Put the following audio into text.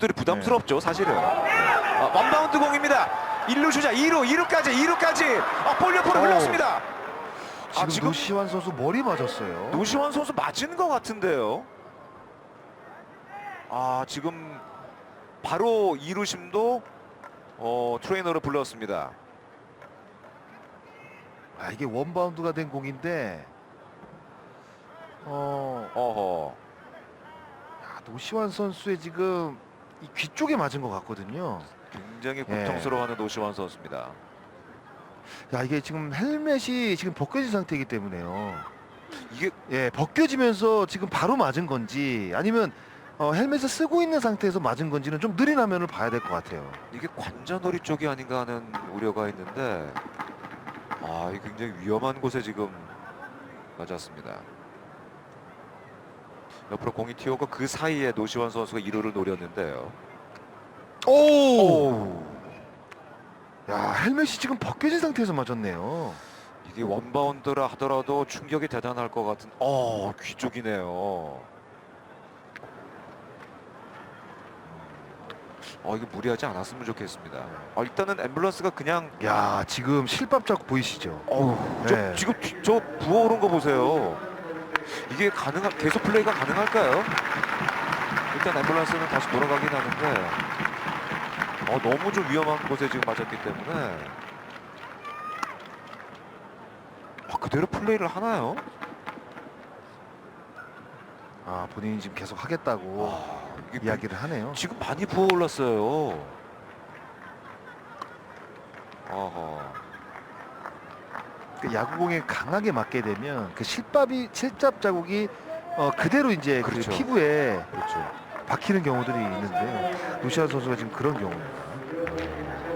들이 부담스럽죠 사실은. 아, 원바운드 공입니다. 1루 주자 2루 2루까지 2루까지. 아, 볼 옆으로 오. 흘렀습니다. 지금, 아, 지금 노시환 선수 머리 맞았어요. 노시환 선수 맞은 것 같은데요. 아 지금 바로 2루심도 어, 트레이너를 불렀습니다. 아 이게 원바운드가 된 공인데 어. 어허. 야, 노시환 선수의 지금 이 귀 쪽에 맞은 것 같거든요. 굉장히 예. 고통스러워하는 노시환 선수입니다 야 이게 지금 헬멧이 지금 벗겨진 상태이기 때문에요. 이게 예 벗겨지면서 지금 바로 맞은 건지 아니면 어, 헬멧을 쓰고 있는 상태에서 맞은 건지는 좀 느린 화면을 봐야 될 것 같아요. 이게 관자놀이 쪽이 아닌가 하는 우려가 있는데 아, 이 굉장히 위험한 곳에 지금 맞았습니다. 옆으로 공이 튀어오고 그 사이에 노시환 선수가 1루를 노렸는데요. 오. 야 헬멧이 지금 벗겨진 상태에서 맞았네요. 이게 원바운드라 하더라도 충격이 대단할 것 같은 어, 귀 쪽이네요. 어, 이거 무리하지 않았으면 좋겠습니다. 아, 일단은 앰뷸런스가 그냥 야 지금 실밥 자국 보이시죠? 어우, 저, 네. 지금 뒤- 저 부어오른 거 보세요. 이게 가능한 계속 플레이가 가능할까요? 일단 앰뷸런스는 다시 돌아가긴 하는데 어, 너무 좀 위험한 곳에 지금 맞았기 때문에 아, 그대로 플레이를 하나요? 아 본인이 지금 계속 하겠다고 아, 이게 이야기를 하네요. 지금 많이 부어올랐어요. 아하. 그 야구공에 강하게 맞게 되면 그 실밥이 실밥 자국이 어, 그대로 이제 그 그렇죠. 피부에 그렇죠. 박히는 경우들이 있는데 노시안 선수가 지금 그런 경우입니다.